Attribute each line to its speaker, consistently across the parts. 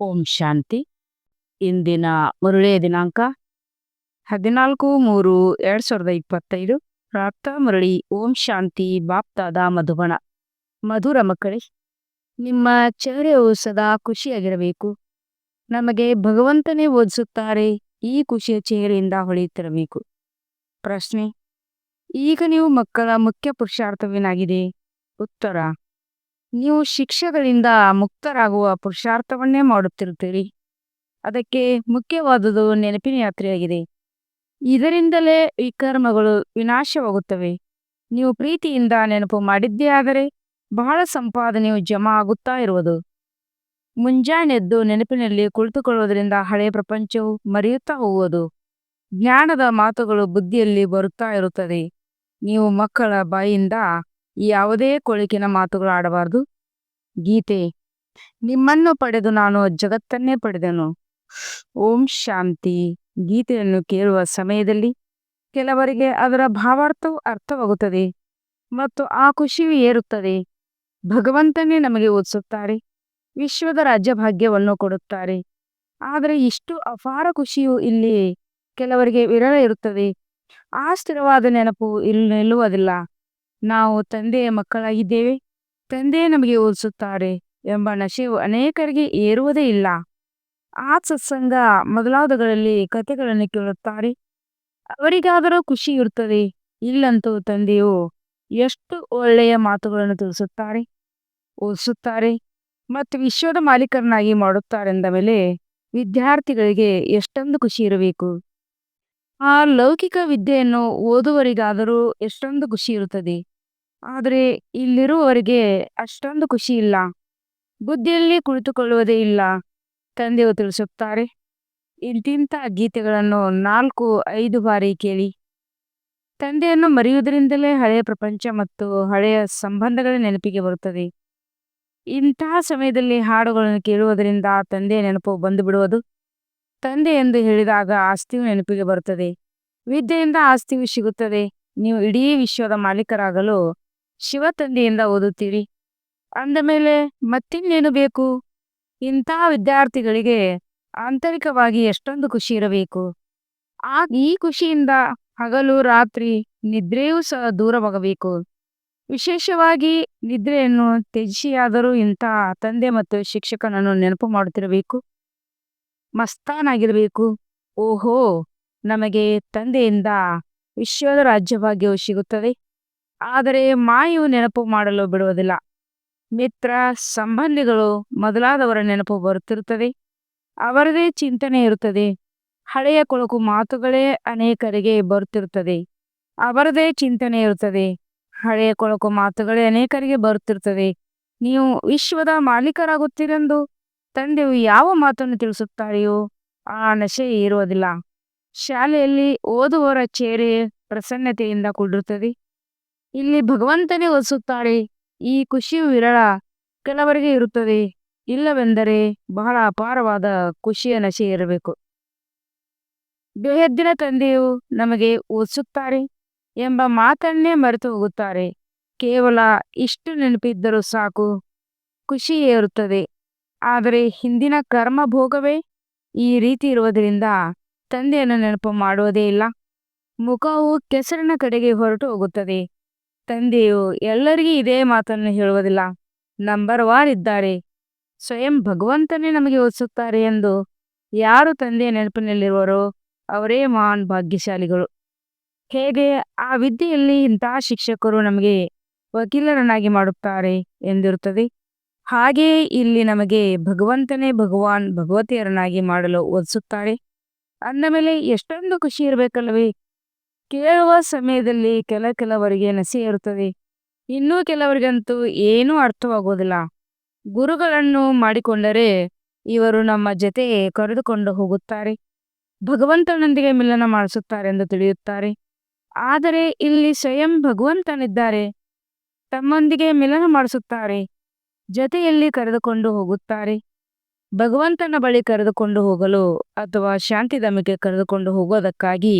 Speaker 1: ಓಂ ಶಾಂತಿ. ಇಂದಿನ ಮುರುಳಿಯ ದಿನಾಂಕ ಹದಿನಾಲ್ಕು ಮೂರು ಎರಡ್ ಸಾವಿರದ ಇಪ್ಪತ್ತೈದು. ಪ್ರಾಪ್ತ ಮುರಳಿ ಓಂ ಶಾಂತಿ ಬಾಪ್ತಾದ ಮಧುಬಣ ಮಧುರ ಮಕ್ಕಳೇ, ನಿಮ್ಮ ಚಹರೆಯು ಸದಾ ಖುಷಿಯಾಗಿರಬೇಕು. ನಮಗೆ ಭಗವಂತನೇ ಓದಿಸುತ್ತಾರೆ, ಈ ಖುಷಿಯ ಚಹರೆಯಿಂದ ಹೊಳೆಯುತ್ತಿರಬೇಕು ಪ್ರಶ್ನೆ, ಈಗ ನೀವು ಮಕ್ಕಳ ಮುಖ್ಯ ಪುರುಷಾರ್ಥವೇನಾಗಿದೆ? ಉತ್ತರ ನೀವು ಶಿಕ್ಷೆಗಳಿಂದ ಮುಕ್ತರಾಗುವ ಪುರುಷಾರ್ಥವನ್ನೇ ಮಾಡುತ್ತಿರುತ್ತೀರಿ. ಅದಕ್ಕೆ ಮುಖ್ಯವಾದುದು ನೆನಪಿನ ಯಾತ್ರೆಯಾಗಿದೆ. ಇದರಿಂದಲೇ ಈ ಕರ್ಮಗಳು ವಿನಾಶವಾಗುತ್ತವೆ. ನೀವು ಪ್ರೀತಿಯಿಂದ ನೆನಪು ಮಾಡಿದ್ದೇ ಆದರೆ ಬಹಳ ಸಂಪಾದನೆಯು ಜಮಾ ಆಗುತ್ತಾ ಇರುವುದು. ಮುಂಜಾನೆದ್ದು ನೆನಪಿನಲ್ಲಿ ಕುಳಿತುಕೊಳ್ಳುವುದರಿಂದ ಹಳೆಯ ಪ್ರಪಂಚವು ಮರೆಯುತ್ತಾ ಹೋಗುವುದು. ಜ್ಞಾನದ ಮಾತುಗಳು ಬುದ್ಧಿಯಲ್ಲಿ ಬರುತ್ತಾ ಇರುತ್ತದೆ. ನೀವು ಮಕ್ಕಳ ಬಾಯಿಯಿಂದ ಯಾವುದೇ ಕೊಳಿಕಿನ ಮಾತುಗಳು ಆಡಬಾರದು. ಗೀತೆ, ನಿಮ್ಮನ್ನು ಪಡೆದು ನಾನು ಜಗತ್ತನ್ನೇ ಪಡೆದೆನು. ಓಂ ಶಾಂತಿ. ಗೀತೆಯನ್ನು ಕೇಳುವ ಸಮಯದಲ್ಲಿ ಕೆಲವರಿಗೆ ಅದರ ಭಾವಾರ್ಥವು ಅರ್ಥವಾಗುತ್ತದೆ ಮತ್ತು ಆ ಖುಷಿಯು ಏರುತ್ತದೆ. ಭಗವಂತನೇ ನಮಗೆ ಓದಿಸುತ್ತಾರೆ, ವಿಶ್ವದ ರಾಜ್ಯಭಾಗ್ಯವನ್ನು ಕೊಡುತ್ತಾರೆ. ಆದರೆ ಇಷ್ಟು ಅಪಾರ ಖುಷಿಯು ಇಲ್ಲಿ ಕೆಲವರಿಗೆ ವಿರಳ ಇರುತ್ತದೆ. ಆ ಸ್ಥಿರವಾದ ನೆನಪು ಇಲ್ಲಿ ನಿಲ್ಲುವುದಿಲ್ಲ. ನಾವು ತಂದೆಯ ಮಕ್ಕಳಾಗಿದ್ದೇವೆ. ತಂದೆ ನಮಗೆ ಓದಿಸುತ್ತಾರೆ ಎಂಬ ನಶೆಯು ಅನೇಕರಿಗೆ ಏರುವುದೇ ಇಲ್ಲ. ಆ ಸತ್ಸಂಗ ಮೊದಲಾದಗಳಲ್ಲಿ ಕಥೆಗಳನ್ನು ಕೇಳುತ್ತಾರೆ. ಅವರಿಗಾದರೂ ಖುಷಿ ಇರುತ್ತದೆ. ಇಲ್ಲಂತೂ ತಂದೆಯು ಎಷ್ಟು ಒಳ್ಳೆಯ ಮಾತುಗಳನ್ನು ತಿಳಿಸುತ್ತಾರೆ ಓದಿಸುತ್ತಾರೆ ಮತ್ತು ವಿಶ್ವದ ಮಾಲೀಕರನ್ನಾಗಿ ಮಾಡುತ್ತಾರೆಂದ ಮೇಲೆ ವಿದ್ಯಾರ್ಥಿಗಳಿಗೆ ಎಷ್ಟೊಂದು ಖುಷಿ ಇರಬೇಕು. ಆ ಲೌಕಿಕ ವಿದ್ಯೆಯನ್ನು ಓದುವರಿಗಾದರೂ ಎಷ್ಟೊಂದು ಖುಷಿ ಇರುತ್ತದೆ. ಆದರೆ ಇಲ್ಲಿರುವವರಿಗೆ ಅಷ್ಟೊಂದು ಖುಷಿ ಇಲ್ಲ. ಬುದ್ಧಿಯಲ್ಲಿ ಕುಳಿತುಕೊಳ್ಳುವುದೇ ಇಲ್ಲ. ತಂದೆಯು ತಿಳಿಸುತ್ತಾರೆ. ಇಂತಿಂಥ ಗೀತೆಗಳನ್ನು ನಾಲ್ಕು, ಐದು ಬಾರಿ ಕೇಳಿ. ತಂದೆಯನ್ನು ಮರೆಯುವುದರಿಂದಲೇ ಹಳೆಯ ಪ್ರಪಂಚ ಮತ್ತು ಹಳೆಯ ಸಂಬಂಧಗಳ ನೆನಪಿಗೆ ಬರುತ್ತದೆ. ಇಂತಹ ಸಮಯದಲ್ಲಿ ಹಾಡುಗಳನ್ನು ಕೇಳುವುದರಿಂದ ತಂದೆಯ ನೆನಪು ಬಂದು ಬಿಡುವುದು ತಂದೆ ಎಂದು ಹೇಳಿದಾಗ ಆಸ್ತಿಯು ನೆನಪಿಗೆ ಬರುತ್ತದೆ. ವಿದ್ಯೆಯಿಂದ ಆಸ್ತಿಯು ಸಿಗುತ್ತದೆ. ನೀವು ಇಡೀ ವಿಶ್ವದ ಮಾಲೀಕರಾಗಲು ಶಿವ ತಂದೆಯಿಂದ ಓದುತ್ತೀರಿ. ಅಂದ ಮೇಲೆ, ಮತ್ತಿನ್ನೇನು ಬೇಕು? ಇಂತಹ ವಿದ್ಯಾರ್ಥಿಗಳಿಗೆ ಆಂತರಿಕವಾಗಿ ಎಷ್ಟೊಂದು ಖುಷಿ ಇರಬೇಕು. ಆ ಈ ಖುಷಿಯಿಂದ ಹಗಲು, ರಾತ್ರಿ ನಿದ್ರೆಯೂ ಸಹ ದೂರವಾಗಬೇಕು. ವಿಶೇಷವಾಗಿ ನಿದ್ರೆಯನ್ನು ತ್ಯಜಿಸಿಯಾದರೂ ಇಂತಹ ತಂದೆ ಮತ್ತು ಶಿಕ್ಷಕನನ್ನು ನೆನಪು ಮಾಡುತ್ತಿರಬೇಕು. ಮಸ್ತಾನಾಗಿರಬೇಕು. ಓಹೋ, ನಮಗೆ ತಂದೆಯಿಂದ ವಿಶ್ವದ ರಾಜ್ಯಭಾಗ್ಯವು ಸಿಗುತ್ತದೆ. ಆದರೆ ಮಾಯು ನೆನಪು ಮಾಡಲು ಬಿಡುವುದಿಲ್ಲ. ಮಿತ್ರ ಸಂಬಂಧಿಗಳು ಮೊದಲಾದವರ ನೆನಪು ಬರುತ್ತಿರುತ್ತದೆ. ಅವರದೇ ಚಿಂತನೆ ಇರುತ್ತದೆ. ಹಳೆಯ ಕೊಳಕು ಮಾತುಗಳೇ ಅನೇಕರಿಗೆ ಬರುತ್ತಿರುತ್ತದೆ. ಅವರದೇ ಚಿಂತನೆ ಇರುತ್ತದೆ. ಹಳೆಯ ಕೊಳಕು ಮಾತುಗಳೇ ಅನೇಕರಿಗೆ ಬರುತ್ತಿರುತ್ತದೆ. ನೀವು ವಿಶ್ವದ ಮಾಲೀಕರಾಗುತ್ತೀರೆಂದು ತಂದೆಯು ಯಾವ ಮಾತನ್ನು ತಿಳಿಸುತ್ತಾರೆಯೋ ಆ ನಶೆ ಇರುವುದಿಲ್ಲ ಶಾಲೆಯಲ್ಲಿ ಓದುವವರ ಚೇರೆ ಪ್ರಸನ್ನತೆಯಿಂದ ಕೂಡಿರುತ್ತದೆ. ಇಲ್ಲಿ ಭಗವಂತನೇ ಓದಿಸುತ್ತಾರೆ ಈ ಖುಷಿಯು ವಿರಳ ಕೆಲವರಿಗೆ ಇರುತ್ತದೆ. ಇಲ್ಲವೆಂದರೆ ಬಹಳ ಅಪಾರವಾದ ಖುಷಿಯ ನಶೆ ಇರಬೇಕು ಬೇಹದ್ದಿನ ತಂದೆಯು ನಮಗೆ ಓದಿಸುತ್ತಾರೆ ಎಂಬ ಮಾತನ್ನೇ ಮರೆತು ಹೋಗುತ್ತಾರೆ. ಕೇವಲ ಇಷ್ಟು ನೆನಪಿದ್ದರೂ ಸಾಕು, ಖುಷಿ ಏರುತ್ತದೆ. ಆದರೆ ಹಿಂದಿನ ಕರ್ಮ ಭೋಗವೇ ಈ ರೀತಿ ಇರುವುದರಿಂದ ತಂದೆಯನ್ನು ನೆನಪು ಮಾಡುವುದೇ ಇಲ್ಲ. ಮುಖವು ಕೆಸರಿನ ಕಡೆಗೆ ಹೊರಟು ಹೋಗುತ್ತದೆ. ತಂದೆಯು ಎಲ್ಲರಿಗೂ ಇದೇ ಮಾತನ್ನು ಹೇಳುವುದಿಲ್ಲ. ನಂಬರ್ ವಾರ್ ಇದ್ದಾರೆ. ಸ್ವಯಂ ಭಗವಂತನೇ ನಮಗೆ ಓದಿಸುತ್ತಾರೆ ಎಂದು ಯಾರು ತಂದೆಯ ನೆನಪಿನಲ್ಲಿರುವರೋ ಅವರೇ ಮಹಾನ್ ಭಾಗ್ಯಶಾಲಿಗಳು. ಹೇಗೆ ಆ ವಿದ್ಯೆಯಲ್ಲಿ ಇಂತಹ ಶಿಕ್ಷಕರು ನಮಗೆ ವಕೀಲರನ್ನಾಗಿ ಮಾಡುತ್ತಾರೆ ಎಂದಿರುತ್ತದೆ. ಹಾಗೆಯೇ ಇಲ್ಲಿ ನಮಗೆ ಭಗವಂತನೇ ಭಗವಾನ್, ಭಗವತಿಯರನ್ನಾಗಿ ಮಾಡಲು ಒದಿಸುತ್ತಾರೆ ಅಂದ ಮೇಲೆ ಎಷ್ಟೊಂದು ಖುಷಿ ಇರಬೇಕಲ್ವೇ ಕೇಳುವ ಸಮಯದಲ್ಲಿ ಕೆಲ ಕೆಲವರಿಗೆ ನಸಿ ಇರುತ್ತದೆ ಇನ್ನೂ ಕೆಲವರಿಗಂತೂ ಏನೂ ಅರ್ಥವಾಗುವುದಿಲ್ಲ. ಗುರುಗಳನ್ನು ಮಾಡಿಕೊಂಡರೆ ಇವರು ನಮ್ಮ ಜೊತೆ ಕರೆದುಕೊಂಡು ಹೋಗುತ್ತಾರೆ. ಭಗವಂತನೊಂದಿಗೆ ಮಿಲನ ಮಾಡಿಸುತ್ತಾರೆ ಎಂದು ತಿಳಿಯುತ್ತಾರೆ. ಆದರೆ ಇಲ್ಲಿ ಸ್ವಯಂ ಭಗವಂತನಿದ್ದಾರೆ. ತಮ್ಮೊಂದಿಗೆ ಮಿಲನ ಮಾಡಿಸುತ್ತಾರೆ. ಜೊತೆಯಲ್ಲಿ ಕರೆದುಕೊಂಡು ಹೋಗುತ್ತಾರೆ. ಭಗವಂತನ ಬಳಿ ಕರೆದುಕೊಂಡು ಹೋಗಲು ಅಥವಾ ಶಾಂತಿಧಾಮಕ್ಕೆ ಕರೆದುಕೊಂಡು ಹೋಗೋದಕ್ಕಾಗಿ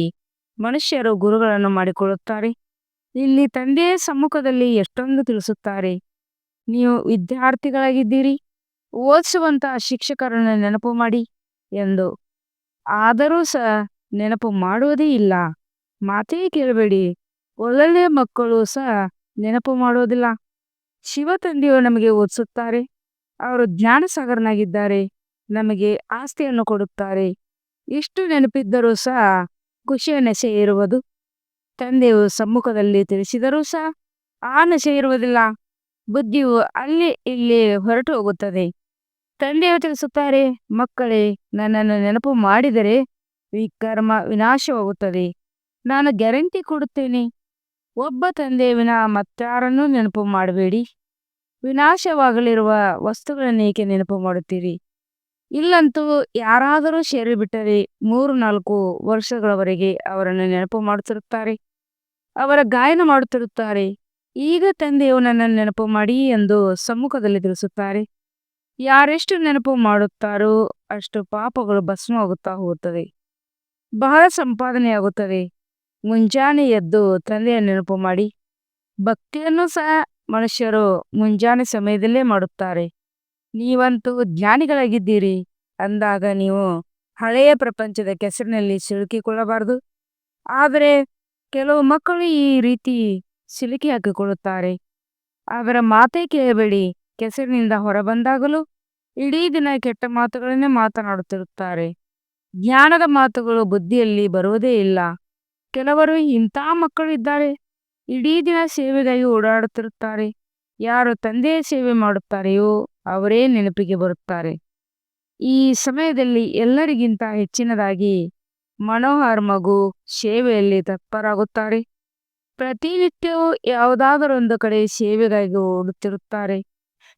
Speaker 1: ಮನುಷ್ಯರು ಗುರುಗಳನ್ನು ಮಾಡಿಕೊಳ್ಳುತ್ತಾರೆ. ಇಲ್ಲಿ ತಂದೆಯ ಸಮ್ಮುಖದಲ್ಲಿ ಎಷ್ಟೊಂದು ತಿಳಿಸುತ್ತಾರೆ. ನೀವು ವಿದ್ಯಾರ್ಥಿಗಳಾಗಿದ್ದೀರಿ. ಓದಿಸುವಂತಹ ಶಿಕ್ಷಕರನ್ನು ನೆನಪು ಮಾಡಿ ಎಂದು. ಆದರೂ ಸಹ ನೆನಪು ಮಾಡುವುದೇ ಇಲ್ಲ. ಮಾತೇ ಕೇಳಬೇಡಿ. ಒಳ್ಳೊಳ್ಳೆಯ ಮಕ್ಕಳು ಸಹ ನೆನಪು ಮಾಡೋದಿಲ್ಲ ಶಿವ ತಂದೆಯು ನಮಗೆ ಓದಿಸುತ್ತಾರೆ. ಅವರು ಜ್ಞಾನಸಾಗರನಾಗಿದ್ದಾರೆ. ನಮಗೆ ಆಸ್ತಿಯನ್ನು ಕೊಡುತ್ತಾರೆ. ಎಷ್ಟು ನೆನಪಿದ್ದರೂ ಸಹ ಖುಷಿಯ ನೆಸೆ ಇರುವುದು. ತಂದೆಯು ಸಮ್ಮುಖದಲ್ಲಿ ತಿಳಿಸಿದರೂ ಸಹ ಆ ನೆಸೆ ಇರುವುದಿಲ್ಲ. ಬುದ್ಧಿಯು ಅಲ್ಲಿ ಇಲ್ಲಿ ಹೊರಟು ಹೋಗುತ್ತದೆ. ತಂದೆಯು ತಿಳಿಸುತ್ತಾರೆ, ಮಕ್ಕಳೇ, ನನ್ನನ್ನು ನೆನಪು ಮಾಡಿದರೆ ಈ ಕರ್ಮ ವಿನಾಶವಾಗುತ್ತದೆ. ನಾನು ಗ್ಯಾರಂಟಿ ಕೊಡುತ್ತೇನೆ. ಒಬ್ಬ ತಂದೆಯ ವಿನ ಮತ್ತಾರನ್ನೂ ನೆನಪು ಮಾಡಬೇಡಿ. ವಿನಾಶವಾಗಲಿರುವ ವಸ್ತುಗಳನ್ನು ಏಕೆ ನೆನಪು ಮಾಡುತ್ತೀರಿ? ಇಲ್ಲಂತೂ ಯಾರಾದರೂ ಸೇರಿ ಬಿಟ್ಟರೆ ಮೂರು ನಾಲ್ಕು ವರ್ಷಗಳವರೆಗೆ ಅವರನ್ನು ನೆನಪು ಮಾಡುತ್ತಿರುತ್ತಾರೆ. ಅವರ ಗಾಯನ ಮಾಡುತ್ತಿರುತ್ತಾರೆ. ಈಗ ತಂದೆಯು ನನ್ನನ್ನು ನೆನಪು ಮಾಡಿ ಎಂದು ಸಮ್ಮುಖದಲ್ಲಿ ತಿಳಿಸುತ್ತಾರೆ. ಯಾರೆಷ್ಟು ನೆನಪು ಮಾಡುತ್ತಾರೋ ಅಷ್ಟು ಪಾಪಗಳು ಭಸ್ಮವಾಗುತ್ತಾ ಹೋಗುತ್ತದೆ ಬಹಳ ಸಂಪಾದನೆಯಾಗುತ್ತದೆ. ಮುಂಜಾನೆ ಎದ್ದು ತಂದೆಯ ನೆನಪು ಮಾಡಿ. ಭಕ್ತಿಯನ್ನು ಸಹ ಮನುಷ್ಯರು ಮುಂಜಾನೆ ಸಮಯದಲ್ಲೇ ಮಾಡುತ್ತಾರೆ. ನೀವಂತೂ ಜ್ಞಾನಿಗಳಾಗಿದ್ದೀರಿ. ಅಂದಾಗ ನೀವು ಹಳೆಯ ಪ್ರಪಂಚದ ಕೆಸರಿನಲ್ಲಿ ಸಿಲುಕಿಕೊಳ್ಳಬಾರದು. ಆದರೆ ಕೆಲವು ಮಕ್ಕಳು ಈ ರೀತಿ ಸಿಲುಕಿ ಹಾಕಿಕೊಳ್ಳುತ್ತಾರೆ. ಅವರ ಮಾತೇ ಕೇಳಬೇಡಿ. ಕೆಸರಿನಿಂದ ಹೊರಬಂದಾಗಲೂ ಇಡೀ ದಿನ ಕೆಟ್ಟ ಮಾತುಗಳನ್ನೇ ಮಾತನಾಡುತ್ತಿರುತ್ತಾರೆ. ಜ್ಞಾನದ ಮಾತುಗಳು ಬುದ್ಧಿಯಲ್ಲಿ ಬರುವುದೇ ಇಲ್ಲ. ಕೆಲವರು ಇಂಥ ಮಕ್ಕಳು ಇದ್ದಾರೆ ಇಡೀ ದಿನ ಸೇವೆಗಾಗಿ ಓಡಾಡುತ್ತಿರುತ್ತಾರೆ. ಯಾರು ತಂದೆಯ ಸೇವೆ ಮಾಡುತ್ತಾರೆಯೋ ಅವರೇ ನೆನಪಿಗೆ ಬರುತ್ತಾರೆ. ಈ ಸಮಯದಲ್ಲಿ ಎಲ್ಲರಿಗಿಂತ ಹೆಚ್ಚಿನದಾಗಿ ಮನೋಹರ್ ಮಗು ಸೇವೆಯಲ್ಲಿ ತತ್ಪರಾಗುತ್ತಾರೆ. ಪ್ರತಿನಿತ್ಯವೂ ಯಾವುದಾದರೊಂದು ಕಡೆ ಸೇವೆಗಾಗಿ ಓಡುತ್ತಿರುತ್ತಾರೆ.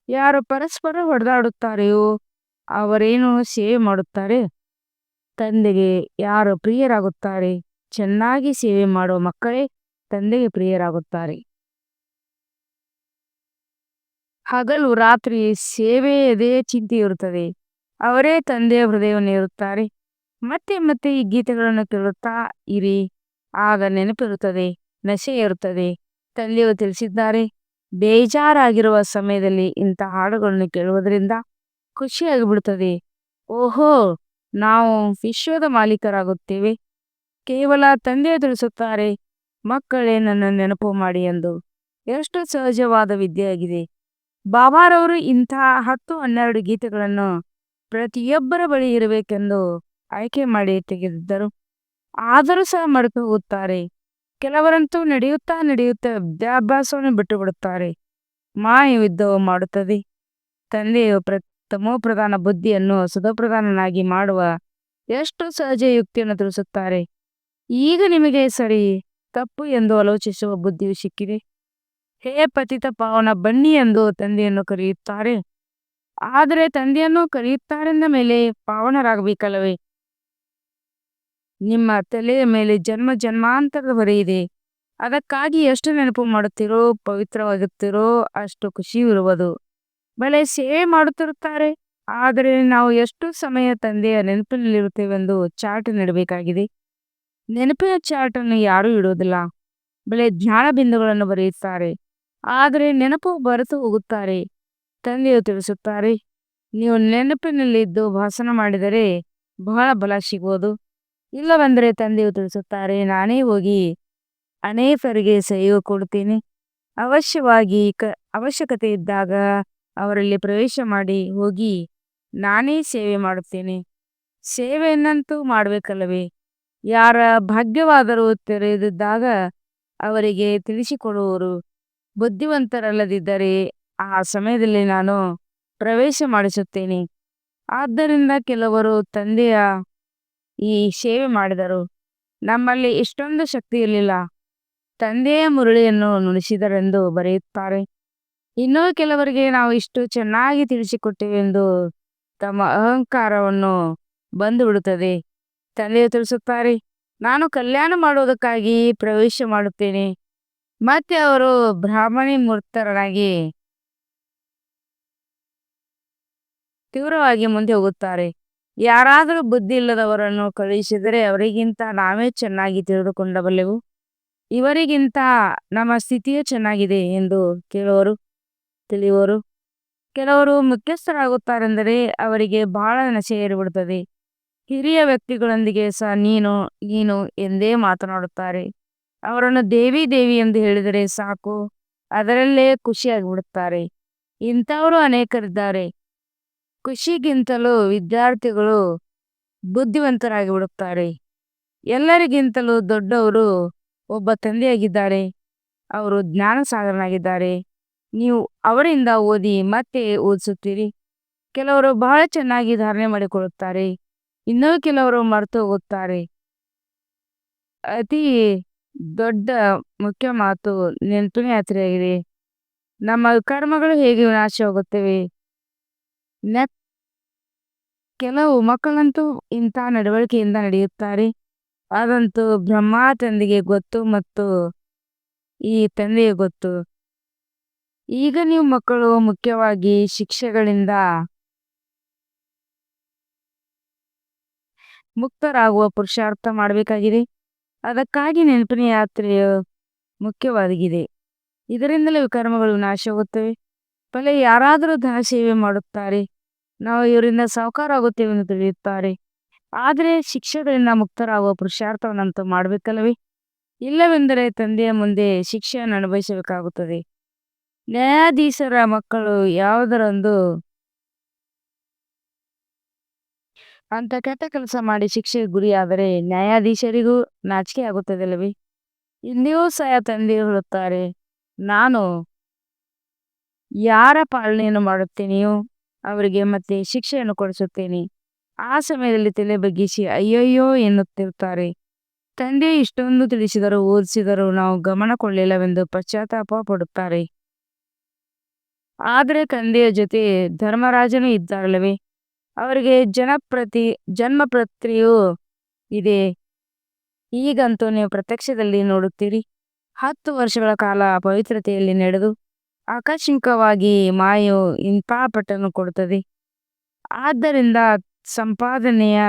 Speaker 1: ಯಾರು ಪರಸ್ಪರ ಹೊಡೆದಾಡುತ್ತಾರೆಯೋ ಅವರೇನು ಸೇವೆ ಮಾಡುತ್ತಾರೆ? ತಂದೆಗೆ ಯಾರು ಪ್ರಿಯರಾಗುತ್ತಾರೆ? ಚೆನ್ನಾಗಿ ಸೇವೆ ಮಾಡುವ ಮಕ್ಕಳೇ ತಂದೆಗೆ ಪ್ರಿಯರಾಗುತ್ತಾರೆ. ಹಗಲು ರಾತ್ರಿ ಸೇವೆಯದೇ ಚಿಂತೆ ಇರುತ್ತದೆ ಅವರೇ ತಂದೆಯ ಹೃದಯವನ್ನು ಇರುತ್ತಾರೆ ಮತ್ತೆ ಮತ್ತೆ ಈ ಗೀತೆಗಳನ್ನು ಕೇಳುತ್ತಾ ಇರಿ. ಆಗ ನೆನಪಿರುತ್ತದೆ ನಶೆ ಇರುತ್ತದೆ ತಂದೆಯವರು ತಿಳಿಸಿದ್ದಾರೆ, ಬೇಜಾರಾಗಿರುವ ಸಮಯದಲ್ಲಿ ಇಂಥ ಹಾಡುಗಳನ್ನು ಕೇಳುವುದರಿಂದ ಖುಷಿಯಾಗಿ ಬಿಡುತ್ತದೆ ಓಹೋ, ನಾವು ವಿಶ್ವದ ಮಾಲೀಕರಾಗುತ್ತೇವೆ. ಕೇವಲ ತಂದೆಯ ತಿಳಿಸುತ್ತಾರೆ ಮಕ್ಕಳೇ ನನ್ನ ನೆನಪು ಮಾಡಿ ಎಂದು. ಎಷ್ಟು ಸಹಜವಾದ ವಿದ್ಯೆಯಾಗಿದೆ. ಬಾಬಾರವರು ಇಂತಹ ಹತ್ತು ಹನ್ನೆರಡು ಗೀತೆಗಳನ್ನು ಪ್ರತಿಯೊಬ್ಬರ ಬಳಿ ಇರಬೇಕೆಂದು ಆಯ್ಕೆ ಮಾಡಿ ತೆಗೆದಿದ್ದರು. ಆದರೂ ಸಹ ಮರೆತು ಹೋಗುತ್ತಾರೆ. ಕೆಲವರಂತೂ ನಡೆಯುತ್ತಾ ನಡೆಯುತ್ತಾ ವಿದ್ಯಾಭ್ಯಾಸವನ್ನು ಬಿಟ್ಟು ಬಿಡುತ್ತಾರೆ ಮಾಯ ಮಾಡುತ್ತದೆ. ತಂದೆಯು ಪ್ರ ತಮೋಪ್ರಧಾನ ಬುದ್ಧಿಯನ್ನು ಸುಧಪ್ರಧಾನನಾಗಿ ಮಾಡುವ ಎಷ್ಟು ಸಹಜ ಯುಕ್ತಿಯನ್ನು ತಿಳಿಸುತ್ತಾರೆ. ಈಗ ನಿಮಗೆ ಸರಿ ತಪ್ಪು ಎಂದು ಆಲೋಚಿಸುವ ಬುದ್ಧಿಯು ಸಿಕ್ಕಿದೆ. ಹೇ ಪತಿತ ಪಾವನ, ಬನ್ನಿ ಎಂದು ತಂದೆಯನ್ನು ಕರೆಯುತ್ತಾರೆ. ಆದರೆ ತಂದೆಯನ್ನು ಕರೆಯುತ್ತಾರೆಂದ ಮೇಲೆ ಪಾವನರಾಗಬೇಕಲ್ಲವೇ? ನಿಮ್ಮ ತಲೆಯ ಮೇಲೆ ಜನ್ಮ ಜನ್ಮಾಂತರದ ಹೊರೆ ಇದೆ. ಅದಕ್ಕಾಗಿ ಎಷ್ಟು ನೆನಪು ಮಾಡುತ್ತೀರೋ, ಪವಿತ್ರವಾಗುತ್ತೀರೋ, ಅಷ್ಟು ಖುಷಿ ಇರುವುದು. ಬಲೆ ಸೇವೆ ಮಾಡುತ್ತಿರುತ್ತಾರೆ. ಆದರೆ ನಾವು ಎಷ್ಟು ಸಮಯ ತಂದೆಯ ನೆನಪಿನಲ್ಲಿರುತ್ತೇವೆಂದು ಚಾಟ್ ನೀಡಬೇಕಾಗಿದೆ. ನೆನಪಿನ ಚಾರ್ಟನ್ನು ಯಾರೂ ಇಡೋದಿಲ್ಲ. ಬೆಳೆ ಜ್ಞಾನ ಬಿಂದುಗಳನ್ನು ಬರೆಯುತ್ತಾರೆ. ಆದರೆ ನೆನಪು ಬರೆತು ಹೋಗುತ್ತಾರೆ. ತಂದೆಯು ತಿಳಿಸುತ್ತಾರೆ, ನೀವು ನೆನಪಿನಲ್ಲಿದ್ದು ಭಾಷಣ ಮಾಡಿದರೆ ಬಹಳ ಬಲ ಸಿಗುವುದು. ಇಲ್ಲವೆಂದರೆ ತಂದೆಯು ತಿಳಿಸುತ್ತಾರೆ, ನಾನೇ ಹೋಗಿ ಅನೇಕರಿಗೆ ಸಹಯೋಗ ಕೊಡುತ್ತೇನೆ. ಅವಶ್ಯವಾಗಿ ಕ, ಅವಶ್ಯಕತೆ ಇದ್ದಾಗ ಅವರಲ್ಲಿ ಪ್ರವೇಶ ಮಾಡಿ ಹೋಗಿ ನಾನೇ ಸೇವೆ ಮಾಡುತ್ತೇನೆ. ಸೇವೆಯನ್ನಂತೂ ಮಾಡಬೇಕಲ್ಲವೇ? ಯಾರ ಭಾಗ್ಯವಾದರೂ ತೆರೆದಿದ್ದಾಗ ಅವರಿಗೆ ತಿಳಿಸಿಕೊಡುವರು. ಬುದ್ಧಿವಂತರಲ್ಲದಿದ್ದರೆ ಆ ಸಮಯದಲ್ಲಿ ನಾನು ಪ್ರವೇಶ ಮಾಡಿಸುತ್ತೇನೆ. ಆದ್ದರಿಂದ ಕೆಲವರು ತಂದೆಯ ಈ ಸೇವೆ ಮಾಡಿದರು. ನಮ್ಮಲ್ಲಿ ಇಷ್ಟೊಂದು ಶಕ್ತಿ ಇರಲಿಲ್ಲ. ತಂದೆಯ ಮುರಳಿಯನ್ನು ನುಡಿಸಿದರೆಂದು ಬರೆಯುತ್ತಾರೆ. ಇನ್ನೂ ಕೆಲವರಿಗೆ ನಾವು ಇಷ್ಟು ಚೆನ್ನಾಗಿ ತಿಳಿಸಿಕೊಟ್ಟೆವೆಂದು ತಮ್ಮ ಅಹಂಕಾರವನ್ನು ಬಂದು ಬಿಡುತ್ತದೆ ತಂದೆಯು ತಿಳಿಸುತ್ತಾರೆ ನಾನು ಕಲ್ಯಾಣ ಮಾಡುವುದಕ್ಕಾಗಿ ಪ್ರವೇಶ ಮಾಡುತ್ತೇನೆ. ಮತ್ತೆ ಅವರು ಬ್ರಾಹ್ಮಣಿ ಮೂರ್ತರನಾಗಿ ತೀವ್ರವಾಗಿ ಮುಂದೆ ಹೋಗುತ್ತಾರೆ. ಯಾರಾದರೂ ಬುದ್ಧಿ ಇಲ್ಲದವರನ್ನು ಕಳುಹಿಸಿದರೆ ಅವರಿಗಿಂತ ನಾವೇ ಚೆನ್ನಾಗಿ ತಿಳಿದುಕೊಂಡಬಲ್ಲೆವು ಇವರಿಗಿಂತ ನಮ್ಮ ಸ್ಥಿತಿಯೇ ಚೆನ್ನಾಗಿದೆ ಎಂದು ಕೇಳುವರು, ತಿಳಿಯುವರು. ಕೆಲವರು ಮುಖ್ಯಸ್ಥರಾಗುತ್ತಾರೆಂದರೆ ಅವರಿಗೆ ಬಹಳ ನಶೆ ಏರಿಬಿಡುತ್ತದೆ. ಹಿರಿಯ ವ್ಯಕ್ತಿಗಳೊಂದಿಗೆ ಸಹ ನೀನು ನೀನು ಎಂದೇ ಮಾತನಾಡುತ್ತಾರೆ. ಅವರನ್ನು ದೇವಿ ದೇವಿ ಎಂದು ಹೇಳಿದರೆ ಸಾಕು. ಅದರಲ್ಲೇ ಖುಷಿಯಾಗಿಬಿಡುತ್ತಾರೆ ಇಂಥವರು ಅನೇಕರಿದ್ದಾರೆ. ಖುಷಿಗಿಂತಲೂ ವಿದ್ಯಾರ್ಥಿಗಳು ಬುದ್ಧಿವಂತರಾಗಿ ಬಿಡುತ್ತಾರೆ ಎಲ್ಲರಿಗಿಂತಲೂ ದೊಡ್ಡವರು ಒಬ್ಬ ತಂದೆಯಾಗಿದ್ದಾರೆ. ಅವರು ಜ್ಞಾನ ಸಾಗರನಾಗಿದ್ದಾರೆ ನೀವು ಅವರಿಂದ ಓದಿ ಮತ್ತೆ ಓದಿಸುತ್ತೀರಿ. ಕೆಲವರು ಬಹಳ ಚೆನ್ನಾಗಿ ಧಾರಣೆ ಮಾಡಿಕೊಳ್ಳುತ್ತಾರೆ. ಇನ್ನೂ ಕೆಲವರು ಮರೆತು ಹೋಗುತ್ತಾರೆ ಅತಿ ದೊಡ್ಡ ಮುಖ್ಯ ಮಾತು ನೆನಪಿನ ಯಾತ್ರೆಯಾಗಿದೆ ನಮ್ಮ ಕರ್ಮಗಳು ಹೇಗೆ ವಿನಾಶವಾಗುತ್ತವೆ? ನೆಪ್ ಕೆಲವು ಮಕ್ಕಳಂತೂ ಇಂಥ ನಡವಳಿಕೆಯಿಂದ ನಡೆಯುತ್ತಾರೆ. ಅದಂತೂ ಬ್ರಹ್ಮ ತಂದೆಗೆ ಗೊತ್ತು ಮತ್ತು ಈ ತಂದೆಗೆ ಗೊತ್ತು. ಈಗ ನೀವು ಮಕ್ಕಳು ಮುಖ್ಯವಾಗಿ ಶಿಕ್ಷೆಗಳಿಂದ ಮುಕ್ತರಾಗುವ ಪುರುಷಾರ್ಥ ಮಾಡಬೇಕಾಗಿದೆ. ಅದಕ್ಕಾಗಿ ನೆನಪಿನ ಯಾತ್ರೆಯು ಮುಖ್ಯವಾಗಿದೆ. ಇದರಿಂದಲೇ ವಿಕರ್ಮಗಳು ನಾಶವಾಗುತ್ತವೆ. ಫಲ ಯಾರಾದರೂ ಧನ ಸೇವೆ ಮಾಡುತ್ತಾರೆ. ನಾವು ಇವರಿಂದ ಸಾಹುಕಾರ ಆಗುತ್ತೇವೆ ಎಂದು ತಿಳಿಯುತ್ತಾರೆ. ಆದರೆ ಶಿಕ್ಷೆಗಳಿಂದ ಮುಕ್ತರಾಗುವ ಪುರುಷಾರ್ಥವನ್ನಂತೂ ಮಾಡಬೇಕಲ್ಲವೇ? ಇಲ್ಲವೆಂದರೆ ತಂದೆಯ ಮುಂದೆ ಶಿಕ್ಷೆಯನ್ನು ಅನುಭವಿಸಬೇಕಾಗುತ್ತದೆ. ನ್ಯಾಯಾಧೀಶರ ಮಕ್ಕಳು ಯಾವುದರೊಂದು ಅಂತ ಕೆಟ್ಟ ಕೆಲಸ ಮಾಡಿ ಶಿಕ್ಷೆಗೆ ಗುರಿಯಾದರೆ ನ್ಯಾಯಾಧೀಶರಿಗೂ ನಾಚಿಕೆ ಆಗುತ್ತದಲ್ಲವೇ? ಇಲ್ಲಿಯೂ ಸಹ ತಂದೆ ಹೇಳುತ್ತಾರೆ, ನಾನು ಯಾರ ಪಾಲನೆಯನ್ನು ಮಾಡುತ್ತೇನೆಯೋ ಅವರಿಗೆ ಮತ್ತೆ ಶಿಕ್ಷೆಯನ್ನು ಕೊಡಿಸುತ್ತೇನೆ. ಆ ಸಮಯದಲ್ಲಿ ತಲೆ ಬಗ್ಗಿಸಿ, ಅಯ್ಯಯ್ಯೋ ಎನ್ನುತ್ತಿರುತ್ತಾರೆ. ತಂದೆ ಇಷ್ಟೊಂದು ತಿಳಿಸಿದರೂ, ಓದಿಸಿದರೂ ನಾವು ಗಮನ ಕೊಡಲಿಲ್ಲವೆಂದು ಪಶ್ಚಾತ್ತಾಪ ಪಡುತ್ತಾರೆ. ಆದರೆ ತಂದೆಯ ಜೊತೆ ಧರ್ಮರಾಜನು ಇದ್ದಾರಲ್ಲವೇ? ಅವರಿಗೆ ಜನಪ್ರತಿ ಜನ್ಮ ಪ್ರತಿಯು ಇದೆ. ಈಗಂತೂ ನೀವು ಪ್ರತ್ಯಕ್ಷದಲ್ಲಿ ನೋಡುತ್ತೀರಿ. ಹತ್ತು ವರ್ಷಗಳ ಕಾಲ ಪವಿತ್ರತೆಯಲ್ಲಿ ನಡೆದು, ಆಕಸ್ಮಿಕವಾಗಿ ಮಾಯು ಇಂಥ ಪಟ್ಟನ್ನು ಕೊಡುತ್ತದೆ. ಆದ್ದರಿಂದ ಸಂಪಾದನೆಯ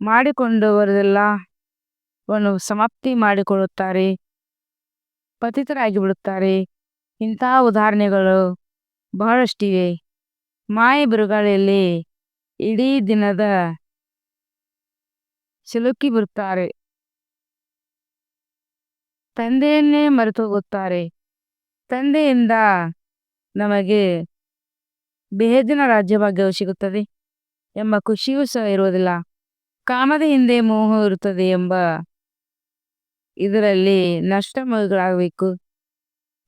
Speaker 1: ಮಾಡಿಕೊಂಡವರೆಲ್ಲ ವನ್ನು ಸಮಾಪ್ತಿ ಮಾಡಿಕೊಳ್ಳುತ್ತಾರೆ ಪತಿತರಾಗಿ ಬಿಡುತ್ತಾರೆ ಇಂಥ ಉದಾಹರಣೆಗಳು ಬಹಳಷ್ಟಿವೆ. ಮಾಯ ಬಿರುಗಾಳಿಯಲ್ಲಿ ಇಡೀ ದಿನದ ಸಿಲುಕಿ ಬರುತ್ತಾರೆ. ತಂದೆಯನ್ನೇ ಮರೆತು ಹೋಗುತ್ತಾರೆ. ತಂದೆಯಿಂದ ನಮಗೆ ಬೇಹದಿನ ರಾಜ್ಯಭಾಗ್ಯವು ಸಿಗುತ್ತದೆ ಎಂಬ ಖುಷಿಯೂ ಸಹ ಇರುವುದಿಲ್ಲ. ಕಾಮದ ಹಿಂದೆ ಮೋಹ ಇರುತ್ತದೆ ಎಂಬ ಇದರಲ್ಲಿ ನಷ್ಟ ಮಗಳಾಗಬೇಕು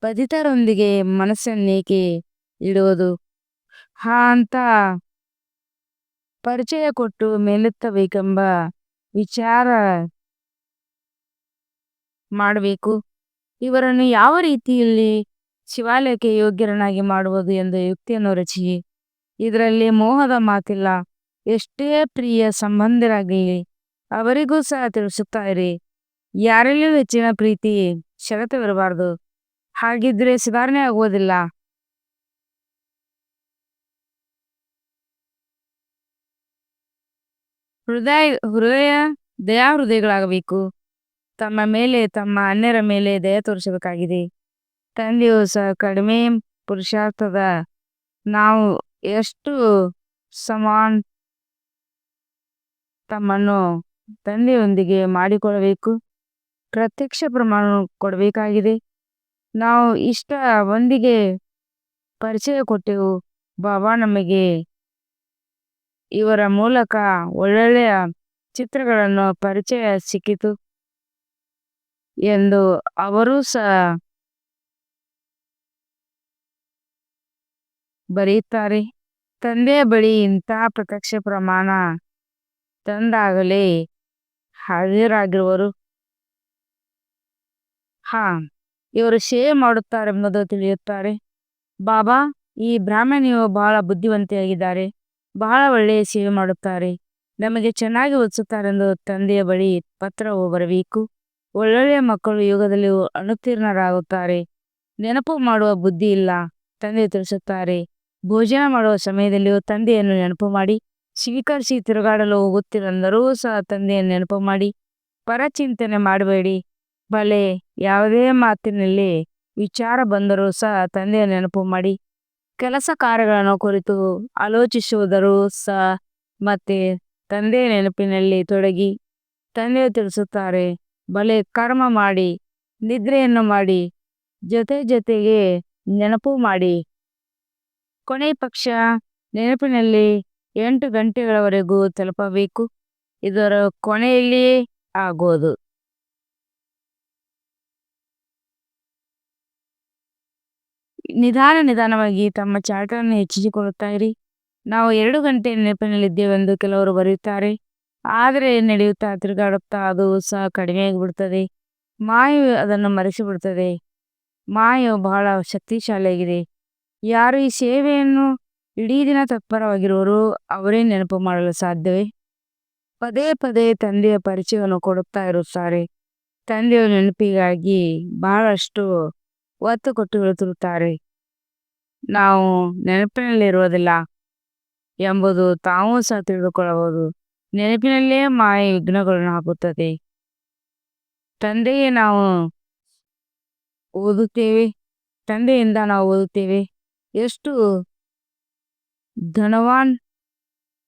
Speaker 1: ಪತಿತರೊಂದಿಗೆ ಮನಸ್ಸನ್ನೇಕೆ ಇಡುವುದು? ಹಾ ಅಂತ ಪರಿಚಯ ಕೊಟ್ಟು ಮೇಲೆತ್ತಬೇಕೆಂಬ ವಿಚಾರ ಮಾಡಬೇಕು. ಇವರನ್ನು ಯಾವ ರೀತಿಯಲ್ಲಿ ಶಿವಾಲಯಕ್ಕೆ ಯೋಗ್ಯರನ್ನಾಗಿ ಮಾಡುವುದು ಎಂದು ಯುಕ್ತಿಯನ್ನು ರಚಿ ಇದರಲ್ಲಿ ಮೋಹದ ಮಾತಿಲ್ಲ. ಎಷ್ಟೇ ಪ್ರಿಯ ಸಂಬಂಧರಾಗಲಿ ಅವರಿಗೂ ಸಹ ತಿಳಿಸುತ್ತಾ ಇರಿ. ಹೆಚ್ಚಿನ ಪ್ರೀತಿ ಶರತವಿರಬಾರದು ಹಾಗಿದ್ರೆ ಸುಧಾರಣೆ ಆಗುವುದಿಲ್ಲ. ಹೃದಯ ಹೃದಯ, ದಯಾ ಹೃದಯಗಳಾಗಬೇಕು. ತಮ್ಮ ಮೇಲೆ, ತಮ್ಮ ಅನ್ಯರ ಮೇಲೆ ದಯ ತೋರಿಸಬೇಕಾಗಿದೆ. ತಂದೆಯು ಸಹ ಕಡಿಮೆ ಪುರುಷಾರ್ಥದ, ನಾವು ಎಷ್ಟು ಸಮಾನ್ ತಮ್ಮನ್ನು ತಂದೆಯೊಂದಿಗೆ ಮಾಡಿಕೊಳ್ಳಬೇಕು. ಪ್ರತ್ಯಕ್ಷ ಪ್ರಮಾಣ ಕೊಡಬೇಕಾಗಿದೆ. ನಾವು ಇಷ್ಟ ಒಂದಿಗೆ ಪರಿಚಯ ಕೊಟ್ಟೆವು. ಬಾಬಾ ನಮಗೆ ಇವರ ಮೂಲಕ ಒಳ್ಳೊಳ್ಳೆಯ ಚಿತ್ರಗಳನ್ನು ಪರಿಚಯ ಸಿಕ್ಕಿತು ಎಂದು ಅವರು ಸಹ ಬರೆಯುತ್ತಾರೆ. ತಂದೆಯ ಬಳಿ ಇಂಥ ಪ್ರತ್ಯಕ್ಷ ಪ್ರಮಾಣ ತಂದಾಗಲೇ ಹಾಜರಾಗಿರುವರು. ಹಾ, ಇವರು ಶೇ ಮಾಡುತ್ತಾರೆಂಬುದು ತಿಳಿಯುತ್ತಾರೆ. ಬಾಬಾ, ಈ ಬ್ರಾಹ್ಮಣಿಯು ಬಹಳ ಬುದ್ಧಿವಂತೆಯಾಗಿದ್ದಾರೆ. ಬಹಳ ಒಳ್ಳೆಯ ಸೇವೆ ಮಾಡುತ್ತಾರೆ. ನಮಗೆ ಚೆನ್ನಾಗಿ ಓದಿಸುತ್ತಾರೆಂದು ತಂದೆಯ ಬಳಿ ಪತ್ರವು ಬರಬೇಕು ಒಳ್ಳೊಳ್ಳೆಯ ಮಕ್ಕಳು ಯುಗದಲ್ಲಿ ಅನುತ್ತೀರ್ಣರಾಗುತ್ತಾರೆ. ನೆನಪು ಮಾಡುವ ಬುದ್ಧಿ ಇಲ್ಲ. ತಂದೆ ತಿಳಿಸುತ್ತಾರೆ. ಭೋಜನ ಮಾಡುವ ಸಮಯದಲ್ಲಿಯೂ ತಂದೆಯನ್ನು ನೆನಪು ಮಾಡಿ. ಸ್ವೀಕರಿಸಿ ತಿರುಗಾಡಲು ಹೋಗುತ್ತಿರಂದರೂ ಸಹ ತಂದೆಯನ್ನು ನೆನಪು ಮಾಡಿ. ಪರಚಿಂತನೆ ಮಾಡಬೇಡಿ. ಬಲೆ ಯಾವುದೇ ಮಾತಿನಲ್ಲಿ ವಿಚಾರ ಬಂದರೂ ಸಹ ತಂದೆಯ ನೆನಪು ಮಾಡಿ. ಕೆಲಸ ಕಾರ್ಯಗಳನ್ನು ಕುರಿತು ಆಲೋಚಿಸುವುದರು ಸಹ ಮತ್ತೆ ತಂದೆ ನೆನಪಿನಲ್ಲಿ ತೊಡಗಿ ತಂದೆಯು ತಿಳಿಸುತ್ತಾರೆ, ಬಲೆ ಕರ್ಮ ಮಾಡಿ, ನಿದ್ರೆಯನ್ನು ಮಾಡಿ, ಜೊತೆ ಜೊತೆಗೆ ನೆನಪು ಮಾಡಿ. ಕೊನೆ ಪಕ್ಷ ನೆನಪಿನಲ್ಲಿ ಎಂಟು ಗಂಟೆಗಳವರೆಗೂ ತಲುಪಬೇಕು. ಇದರ ಕೊನೆಯಲ್ಲಿಯೇ ಆಗೋದು. ನಿಧಾನ ನಿಧಾನವಾಗಿ ತಮ್ಮ ಚಾಟನ್ನು ಹೆಚ್ಚಿಸಿಕೊಳ್ಳುತ್ತಾ ಇರಿ. ನಾವು ಎರಡು ಗಂಟೆ ನೆನಪಿನಲ್ಲಿದ್ದೇವೆಂದು ಕೆಲವರು ಬರೆಯುತ್ತಾರೆ. ಆದರೆ ನಡೆಯುತ್ತಾ ತಿರುಗಾಡುತ್ತಾ ಅದು ಸಹ ಕಡಿಮೆಯಾಗಿಬಿಡುತ್ತದೆ. ಮಾಯು ಅದನ್ನು ಮರೆಸಿಬಿಡುತ್ತದೆ. ಮಾಯು ಬಹಳ ಶಕ್ತಿಶಾಲಿಯಾಗಿದೆ. ಯಾರು ಈ ಸೇವೆಯನ್ನು ಇಡೀ ದಿನ ತತ್ಪರವಾಗಿರುವರು ಅವರೇ ನೆನಪು ಮಾಡಲು ಸಾಧ್ಯವೇ? ಪದೇ ಪದೇ ತಂದೆಯ ಪರಿಚಯವನ್ನು ಕೊಡುತ್ತಾ ಇರುತ್ತಾರೆ. ತಂದೆಯ ನೆನಪಿಗಾಗಿ ಬಹಳಷ್ಟು ಒತ್ತು ಕೊಟ್ಟು ಹೇಳುತ್ತಿರುತ್ತಾರೆ ನಾವು ನೆನಪಿನಲ್ಲಿರುವುದಿಲ್ಲ ಎಂಬುದು ತಾವು ಸಹ ತಿಳಿದುಕೊಳ್ಳಬಹುದು. ನೆನಪಿನಲ್ಲೇ ಮಾಯ ವಿಘ್ನಗಳನ್ನು ಹಾಕುತ್ತದೆ. ತಂದೆಯೇ ನಾವು ಓದುತ್ತೇವೆ. ತಂದೆಯಿಂದ ನಾವು ಓದುತ್ತೇವೆ. ಎಷ್ಟು ಧನವಾನ್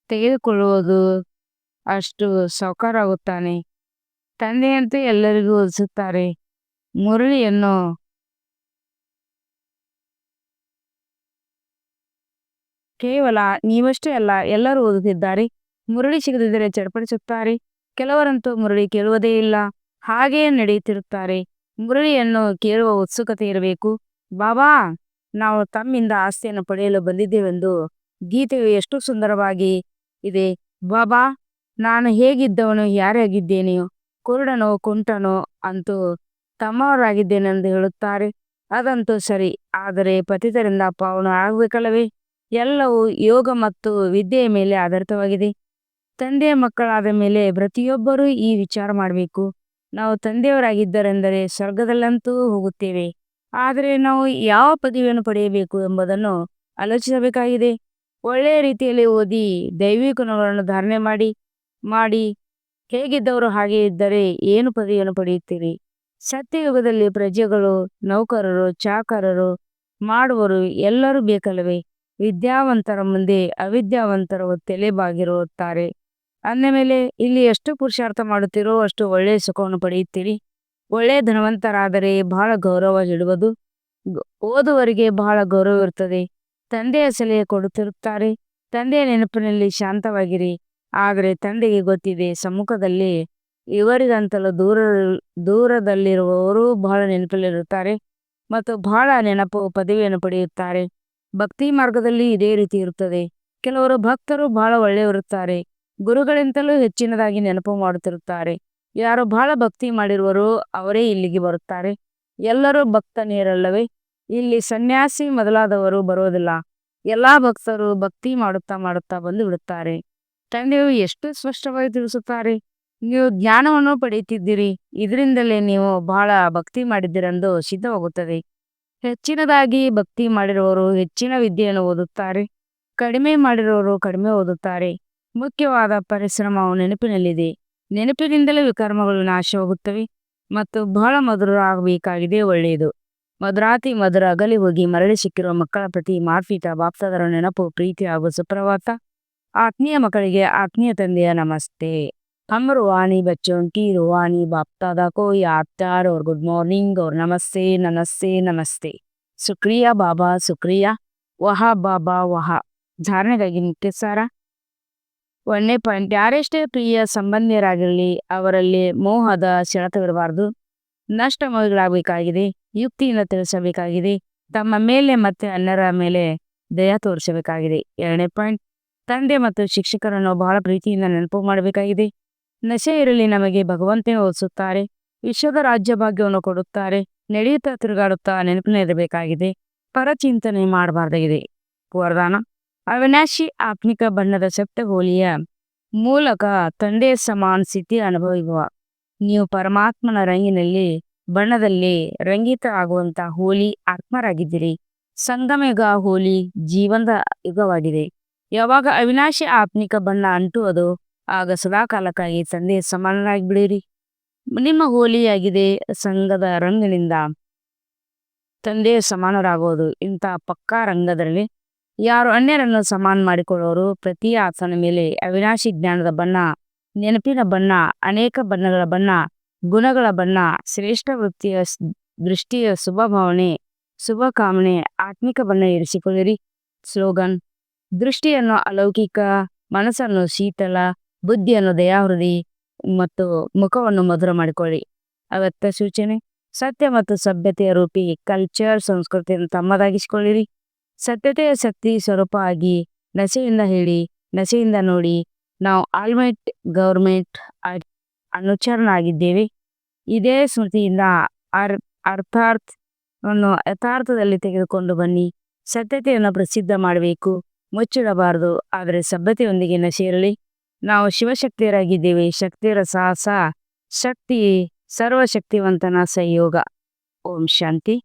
Speaker 1: ತೆಗೆದುಕೊಳ್ಳುವುದು ಅಷ್ಟು ಸಾವುಕಾರ ಆಗುತ್ತಾನೆ ತಂದೆಯಂತೆ ಎಲ್ಲರಿಗೂ ಓದಿಸುತ್ತಾರೆ ಮುರಳಿಯನ್ನು ಕೇವಲ ನೀವಷ್ಟೇ ಅಲ್ಲ, ಎಲ್ಲರೂ ಓದುತ್ತಿದ್ದಾರೆ. ಮುರಳಿ ಸಿಗದಿದ್ದರೆ ಚಡಪಡಿಸುತ್ತಾರೆ. ಕೆಲವರಂತೂ ಮುರಳಿ ಕೇಳುವುದೇ ಇಲ್ಲ. ಹಾಗೆಯೇ ನಡೆಯುತ್ತಿರುತ್ತಾರೆ. ಮುರಳಿಯನ್ನು ಕೇಳುವ ಉತ್ಸುಕತೆ ಇರಬೇಕು. ಬಾಬಾ, ನಾವು ತಮ್ಮಿಂದ ಆಸ್ತಿಯನ್ನು ಪಡೆಯಲು ಬಂದಿದ್ದೇವೆಂದು ಗೀತೆಯು ಎಷ್ಟು ಸುಂದರವಾಗಿ ಇದೆ. ಬಾಬಾ, ನಾನು ಹೇಗಿದ್ದವನು, ಯಾರಾಗಿದ್ದೇನೆಯೋ, ಕುರುಡನೋ, ಕುಂಟನೋ ಅಂತೂ ತಮ್ಮವರಾಗಿದ್ದೇನೆಂದು ಹೇಳುತ್ತಾರೆ. ಅದಂತೂ ಸರಿ. ಆದರೆ ಪತಿತರಿಂದ ಪಾವನು ಆಗಬೇಕಲ್ಲವೇ ಎಲ್ಲವೂ ಯೋಗ ಮತ್ತು ವಿದ್ಯೆಯ ಮೇಲೆ ಆಧಾರಿತವಾಗಿದೆ. ತಂದೆಯ ಮಕ್ಕಳಾದ ಮೇಲೆ ಪ್ರತಿಯೊಬ್ಬರೂ ಈ ವಿಚಾರ ಮಾಡಬೇಕು. ನಾವು ತಂದೆಯವರಾಗಿದ್ದರೆಂದರೆ ಸ್ವರ್ಗದಲ್ಲಂತೂ ಹೋಗುತ್ತೇವೆ. ಆದರೆ ನಾವು ಯಾವ ಪದವಿಯನ್ನು ಪಡೆಯಬೇಕು ಎಂಬುದನ್ನು ಆಲೋಚಿಸಬೇಕಾಗಿದೆ. ಒಳ್ಳೆಯ ರೀತಿಯಲ್ಲಿ ಓದಿ ದೈವಿಕ ಗುಣಗಳನ್ನು ಧಾರಣೆ ಮಾಡಿ ಮಾಡಿ ಹೇಗಿದ್ದವರು ಹಾಗೆ ಇದ್ದರೆ ಏನು ಪದವಿಯನ್ನು ಪಡೆಯುತ್ತೀರಿ? ಸತ್ಯಯುಗದಲ್ಲಿ ಪ್ರಜೆಗಳು, ನೌಕರರು, ಚಾಕರರು ಮಾಡುವರು ಎಲ್ಲರೂ ಬೇಕಲ್ಲವೇ? ವಿದ್ಯಾವಂತರ ಮುಂದೆ ಅವಿದ್ಯಾವಂತರು ತಲೆಬಾಗಿರುತ್ತಾರೆ. ಅಂದ ಮೇಲೆ, ಇಲ್ಲಿ ಎಷ್ಟು ಪುರುಷಾರ್ಥ ಮಾಡುತ್ತೀರೋ ಅಷ್ಟು ಒಳ್ಳೆಯ ಸುಖವನ್ನು ಪಡೆಯುತ್ತೀರಿ. ಒಳ್ಳೆಯ ಧನವಂತರಾದರೆ ಬಹಳ ಗೌರವ ಇಡುವುದು ಓದುವರಿಗೆ ಬಹಳ ಗೌರವ ಇರುತ್ತದೆ. ತಂದೆಯ ಸಲಹೆ ಕೊಡುತ್ತಿರುತ್ತಾರೆ. ತಂದೆಯ ನೆನಪಿನಲ್ಲಿ ಶಾಂತವಾಗಿರಿ. ಆದರೆ ತಂದೆಗೆ ಗೊತ್ತಿದೆ, ಸಮ್ಮುಖದಲ್ಲಿ ಇವರಿಗಂತಲೂ ದೂರ, ದೂರದಲ್ಲಿರುವವರು ಬಹಳ ನೆನಪಲ್ಲಿರುತ್ತಾರೆ ಮತ್ತು ಬಹಳ ನೆನಪು ಪದವಿಯನ್ನು ಪಡೆಯುತ್ತಾರೆ. ಭಕ್ತಿ ಮಾರ್ಗದಲ್ಲಿ ಇದೇ ರೀತಿ ಇರುತ್ತದೆ. ಕೆಲವರು ಭಕ್ತರು ಬಹಳ ಒಳ್ಳೆಯವರುತ್ತಾರೆ ಗುರುಗಳಿಂತಲೂ ಹೆಚ್ಚಿನದಾಗಿ ನೆನಪು ಮಾಡುತ್ತಿರುತ್ತಾರೆ. ಯಾರು ಬಹಳ ಭಕ್ತಿ ಮಾಡಿರುವರು ಅವರೇ ಇಲ್ಲಿಗೆ ಬರುತ್ತಾರೆ. ಎಲ್ಲರೂ ಭಕ್ತನೇರಲ್ಲವೇ? ಇಲ್ಲಿ ಸನ್ಯಾಸಿ ಮೊದಲಾದವರು ಬರೋದಿಲ್ಲ ಎಲ್ಲಾ ಭಕ್ತರು ಭಕ್ತಿ ಮಾಡುತ್ತಾ ಮಾಡುತ್ತಾ ಬಂದು ಬಿಡುತ್ತಾರೆ. ತಂದೆಯು ಎಷ್ಟು ಸ್ಪಷ್ಟವಾಗಿ ತಿಳಿಸುತ್ತಾರೆ? ನೀವು ಜ್ಞಾನವನ್ನು ಪಡೆಯುತ್ತಿದ್ದೀರಿ. ಇದರಿಂದಲೇ ನೀವು ಬಹಳ ಭಕ್ತಿ ಮಾಡಿದ್ದೀರೆಂದು ಸಿದ್ಧವಾಗುತ್ತದೆ. ಹೆಚ್ಚಿನದಾಗಿ ಭಕ್ತಿ ಮಾಡಿರುವವರು ಹೆಚ್ಚಿನ ವಿದ್ಯೆಯನ್ನು ಓದುತ್ತಾರೆ. ಕಡಿಮೆ ಮಾಡಿರುವವರು ಕಡಿಮೆ ಓದುತ್ತಾರೆ. ಮುಖ್ಯವಾದ ಪರಿಶ್ರಮವು ನೆನಪಿನಲ್ಲಿದೆ. ನೆನಪಿನಿಂದಲೇ ವಿಕರ್ಮಗಳು ನಾಶವಾಗುತ್ತವೆ ಮತ್ತು ಬಹಳ ಮಧುರ ಆಗಬೇಕಾಗಿದೆ ಒಳ್ಳೆಯದು. ಮಧುರಾತಿ ಮಧುರ ಅಗಲಿ ಹೋಗಿ ಮರಳಿ ಸಿಕ್ಕಿರುವ ಮಕ್ಕಳ ಪ್ರತಿ ಮಾರ್ಪಿತ, ಬಾಪ್ತದರ ನೆನಪು, ಪ್ರೀತಿ ಹಾಗೂ ಸುಪ್ರಭಾತ. ಆತ್ಮೀಯ ಮಕ್ಕಳಿಗೆ ಆತ್ಮೀಯ ತಂದೆಯ ನಮಸ್ತೆ. हम रूहानी बच्चों की रूहानी बाप दादा को याद प्यार और गुड मॉर्निंग और नमस्ते नमस्ते नमस्ते ಶುಕ್ರಿಯಾ ಬಾಬಾ ಶುಕ್ರಿಯಾ ವಹ ಬಾಬಾ ವಹ ಧಾರಣೆಗಾಗಿ ಮುಖ್ಯ ಸಾರ ಒಂದನೇ ಪಾಯಿಂಟ್ ಯಾರೆಷ್ಟೇ ಪ್ರಿಯ ಸಂಬಂಧಿಯರಾಗಿರಲಿ ಅವರಲ್ಲಿ ಮೋಹದ ಸೆಳೆತವಿರಬಾರದು ನಷ್ಟ ಮೋಹಿಗಳಾಗಬೇಕಾಗಿದೆ ಯುಕ್ತಿಯಿಂದ ತಿಳಿಸಬೇಕಾಗಿದೆ ತಮ್ಮ ಮೇಲೆ ಮತ್ತೆ ಅನ್ಯರ ಮೇಲೆ ದಯ ತೋರಿಸಬೇಕಾಗಿದೆ ಎರಡನೇ ಪಾಯಿಂಟ್ ತಂದೆ ಮತ್ತು ಶಿಕ್ಷಕರನ್ನು ಬಹಳ ಪ್ರೀತಿಯಿಂದ ನೆನಪು ಮಾಡಬೇಕಾಗಿದೆ ನಶೆ ಇರಲಿ ನಮಗೆ ಭಗವಂತನೇ ಓದಿಸುತ್ತಾರೆ ವಿಶ್ವದ ರಾಜ್ಯ ಭಾಗ್ಯವನ್ನು ಕೊಡುತ್ತಾರೆ. ನಡೆಯುತ್ತಾ ತಿರುಗಾಡುತ್ತಾ ನೆನಪಿನಲ್ಲಿರಬೇಕಾಗಿದೆ ಪರಚಿಂತನೆ ಮಾಡಬಾರ್ದಾಗಿದೆ. ವರದಾನ. ಅವಿನಾಶಿ ಆತ್ಮಿಕ ಬಣ್ಣದ ಸಪ್ತಗೋಲಿಯ ಮೂಲಕ ತಂದೆ ಸಮಾನ ಸ್ಥಿತಿ ಅನುಭವಿಸುವ. ನೀವು ಪರಮಾತ್ಮನ ರಂಗಿನಲ್ಲಿ, ಬಣ್ಣದಲ್ಲಿ ರಂಗಿತ ಆಗುವಂತ ಹೋಲಿ ಆತ್ಮರಾಗಿದ್ದೀರಿ. ಸಂಗಮಯುಗ ಹೋಲಿ ಜೀವನದ ಯುಗವಾಗಿದೆ. ಯಾವಾಗ ಅವಿನಾಶಿ ಆತ್ಮಿಕ ಬಣ್ಣ ಅಂಟುವುದು ಆಗ ಸದಾಕಾಲಕ್ಕಾಗಿ ತಂದೆ ಸಮಾನರಾಗಿ ಬಿಡಿರಿ ನಿಮ್ಮ ಹೋಲಿಯಾಗಿದೆ ಸಂಘದ ರಂಗನಿಂದ. ತಂದೆ ಸಮಾನರಾಗೋದು ಇಂಥ ಪಕ್ಕಾ ರಂಗದಲ್ಲಿ ಯಾರು ಅನ್ಯರನ್ನು ಸಮಾನ ಮಾಡಿಕೊಳ್ಳೋರು, ಪ್ರತಿ ಆತನ ಮೇಲೆ ಅವಿನಾಶಿ ಜ್ಞಾನದ ಬಣ್ಣ, ನೆನಪಿನ ಬಣ್ಣ, ಅನೇಕ ಬಣ್ಣಗಳ ಬಣ್ಣ, ಗುಣಗಳ ಬಣ್ಣ, ಶ್ರೇಷ್ಠ ವೃತ್ತಿಯ ದೃಷ್ಟಿಯ ಶುಭ ಭಾವನೆ, ಶುಭ ಕಾಮನೆ, ಆತ್ಮಿಕ ಬಣ್ಣ ಇರಿಸಿಕೊಳ್ಳಿರಿ. ಸ್ಲೋಗನ್, ದೃಷ್ಟಿಯನ್ನು ಅಲೌಕಿಕ, ಮನಸ್ಸನ್ನು ಶೀತಲ ಬುದ್ಧಿಯನ್ನು ದಯಾಹೃದಿ ಮತ್ತು ಮುಖವನ್ನು ಮಧುರ ಮಾಡಿಕೊಳ್ಳಿ. ಅವತ್ತ ಸೂಚನೆ, ಸತ್ಯ ಮತ್ತು ಸಭ್ಯತೆಯ ರೂಪಿ ಕಲ್ಚರ್ ಸಂಸ್ಕೃತಿಯನ್ನು ತಮ್ಮದಾಗಿಸಿಕೊಳ್ಳಿರಿ. ಸತ್ಯತೆಯ ಶಕ್ತಿ ಸ್ವರೂಪ ಆಗಿ ನಸೆಯಿಂದ ಹೇಳಿ, ನಸೆಯಿಂದ ನೋಡಿ ನಾವು ಆಲ್ಮೈಟ್ ಗೌರ್ಮೆಂಟ್ ಅನುಚರನಾಗಿದ್ದೇವೆ ಇದೇ ಸ್ಮೃತಿಯಿಂದ ಅರ್, ಅರ್ಥಾರ್ಥ ಅನ್ನು ಯಥಾರ್ಥದಲ್ಲಿ ತೆಗೆದುಕೊಂಡು ಬನ್ನಿ. ಸತ್ಯತೆಯನ್ನು ಪ್ರಸಿದ್ಧ ಮಾಡಬೇಕು. ಮುಚ್ಚಿಡಬಾರದು. ಆದರೆ ಸಭ್ಯತೆಯೊಂದಿಗೆ ನಶೆಯಿರಲಿ ನಾವು ಶಿವಶಕ್ತಿಯರಾಗಿದ್ದೀವಿ. ಶಕ್ತಿಯರ ಸಾಹಸ ಶಕ್ತಿ ಸರ್ವಶಕ್ತಿವಂತನ ಸಂಯೋಗ. ಓಂ ಶಾಂತಿ.